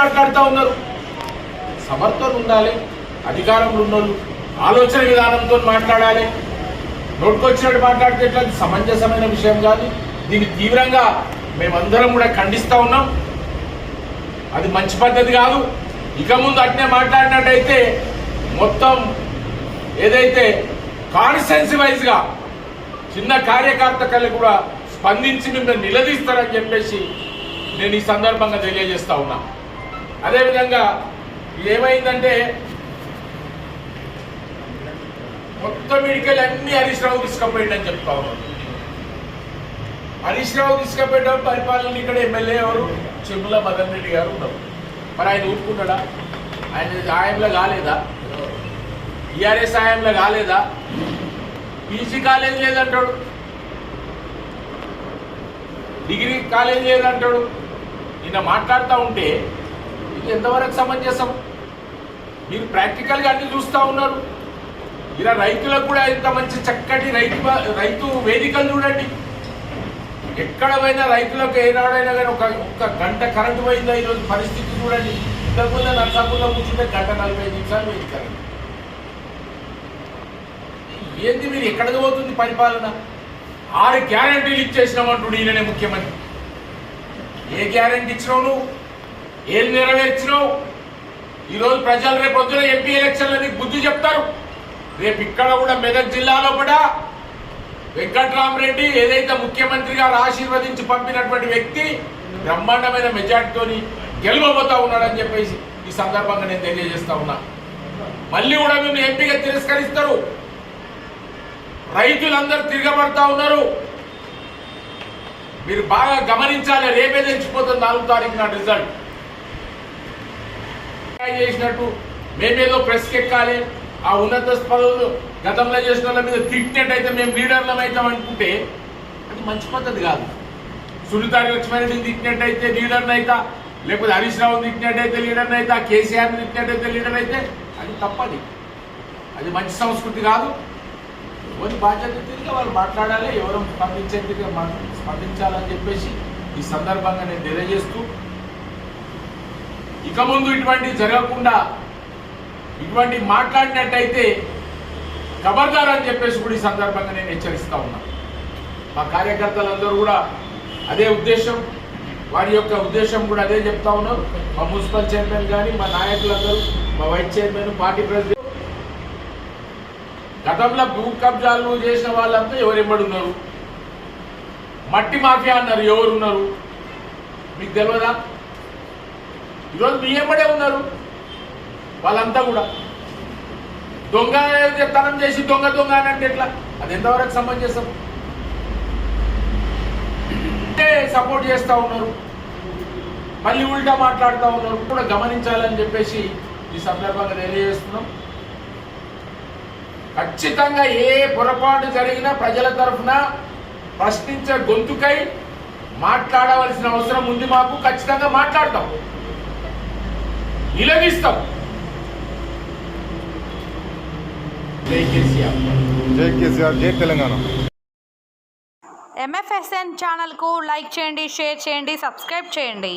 మాట్లాడుతూ ఉన్నారు. సమర్థన ఉండాలి అధికారంలో ఉన్నోళ్ళు ఆలోచన విధానంతో మాట్లాడాలి. నోటుకొచ్చినట్టు మాట్లాడితే అది సమంజసమైన విషయం కాదు. దీన్ని తీవ్రంగా మేమందరం కూడా ఖండిస్తూ ఉన్నాం. అది మంచి పద్ధతి కాదు. ఇక ముందు అట్నే మాట్లాడినట్టయితే మొత్తం ఏదైతే కాన్సెన్స్ వైజ్గా చిన్న కార్యకర్తలు కూడా స్పందించి మిమ్మల్ని నిలదీస్తారని చెప్పేసి నేను ఈ సందర్భంగా తెలియజేస్తా ఉన్నా. అదేవిధంగా ఏమైందంటే మొత్తం మెడికల్ అన్ని హరీష్ రావు తీసుకుపోయిండని చెప్తా ఉన్నాను హరీష్ రావు తీసుకుపోయడం పరిపాలన ఇక్కడ ఎమ్మెల్యే ఎవరు? చెమ్ముల మదన్ రెడ్డి గారు ఉన్నారు. మరి ఆయన ఊరుకున్నాడా ఆయన సాయంలో కాలేదా? టీఆర్ఎస్ సాయంలో కాలేదా? పీజీ కాలేజ్ లేదంటాడు. డిగ్రీ కాలేజ్ లేదంటాడు. నిన్న మాట్లాడుతూ ఉంటే ఇది ఎంతవరకు సమంజసం? మీరు ప్రాక్టికల్గా అన్ని చూస్తూ ఉన్నారు. ఇలా రైతులకు కూడా ఇంత మంచి చక్కటి రైతు బ- రైతు వేదికలు చూడండి. ఎక్కడ పోయినా రైతులకు ఏనాడైనా కానీ ఒక ఒక గంట కరెంటు పోయిందా ఈరోజు పరిస్థితి చూడండి. ఇంతకుముందు నర్సాపూర్లో కూర్చుంటే గంట నలభై ఐదు నిమిషాలు పోయింది కరెంట్ ఏంది మీరు ఎక్కడికి పోతుంది పరిపాలన? ఆరు గ్యారంటీలు ఇచ్చేసినామంటుడు ఈయననే ముఖ్యమంత్రి. ఏ గ్యారంటీ ఇచ్చినావు నువ్వు? ఏం నెరవేర్చినావు ఈరోజు ప్రజలు రేపు వద్దున ఎంపీ ఎలక్షన్లని బుద్ధి చెప్తారు. రేపు ఇక్కడ కూడా మెదక్ జిల్లాలో కూడా వెంకట్రామరెడ్డి ఏదైతే ముఖ్యమంత్రి గారు ఆశీర్వదించి పంపినటువంటి వ్యక్తి బ్రహ్మాండమైన మెజార్టీతోని గెలవబోతా ఉన్నాడని చెప్పేసి ఈ సందర్భంగా నేను తెలియజేస్తా ఉన్నా. మళ్ళీ కూడా మేము ఎంపీగా తిరస్కరిస్తారు. రైతులందరూ తిరగబడతా ఉన్నారు. మీరు బాగా గమనించాలి రేపే తెలిసిపోతుంది నాలుగు తారీఖు నాటి రిజల్ట్. చేసినట్టు మేమేదో ప్రెస్కి ఎక్కాలి ఆ ఉన్నత పదవులు గతంలో చేసిన వాళ్ళ మీద తిట్టినట్టయితే మేము లీడర్లం అవుతాం అనుకుంటే అది మంచి పద్ధతి కాదు. సునీతారి లక్ష్మారెడ్డిని తిట్టినట్టయితే లీడర్ని అయితా లేకపోతే హరీష్ రావు తిట్టినట్టయితే లీడర్ని అయితా కేసీఆర్ని తిట్టినట్టయితే లీడర్ అయితే అది తప్పది. అది మంచి సంస్కృతి కాదు. ఎవరి బాధ్యత తిరిగి వాళ్ళు మాట్లాడాలి ఎవరు స్పందించే తిరిగి స్పందించాలని చెప్పేసి ఈ సందర్భంగా నేను తెలియజేస్తూ ఇక ముందు ఇటువంటి జరగకుండా ఇటువంటి మాట్లాడినట్టయితే ఖబర్దార్ అని చెప్పేసి కూడా ఈ సందర్భంగా నేను హెచ్చరిస్తా ఉన్నా. మా కార్యకర్తలందరూ కూడా అదే ఉద్దేశం. వారి యొక్క ఉద్దేశం కూడా అదే చెప్తా ఉన్నారు. మా మున్సిపల్ చైర్మన్ కానీ మా నాయకులందరూ మా వైస్ చైర్మన్ పార్టీ ప్రెసిడెంట్. గతంలో భూ కబ్జాలు చేసిన వాళ్ళంతా ఎవరెమ్మడి ఉన్నారు? మట్టి మాఫియా అన్నారు ఎవరు ఉన్నారు మీకు తెలియదా ఈరోజు మీ ఎమ్మడే ఉన్నారు. వాళ్ళంతా కూడా. దొంగ తనం చేసి దొంగ దొంగ అని అంటే ఎట్లా? అది ఎంతవరకు సమంజసం? సపోర్ట్ చేస్తూ ఉన్నారు. మళ్ళీ ఉల్టా మాట్లాడుతూ ఉన్నారు. కూడా గమనించాలని చెప్పేసి ఈ సందర్భంగా తెలియజేస్తున్నాం. ఖచ్చితంగా ఏ పొరపాటు జరిగినా ప్రజల తరఫున ప్రశ్నించే గొంతుకై మాట్లాడవలసిన అవసరం ఉంది మాకు. ఖచ్చితంగా మాట్లాడతాం. నిలదీస్తాం. జై కేసీఆర్. జై కేసీఆర్ జై తెలంగాణ. ఎంఎఫ్ఎస్ఎన్ ఛానల్కు లైక్ చేయండి షేర్ చేయండి సబ్స్క్రైబ్ చేయండి.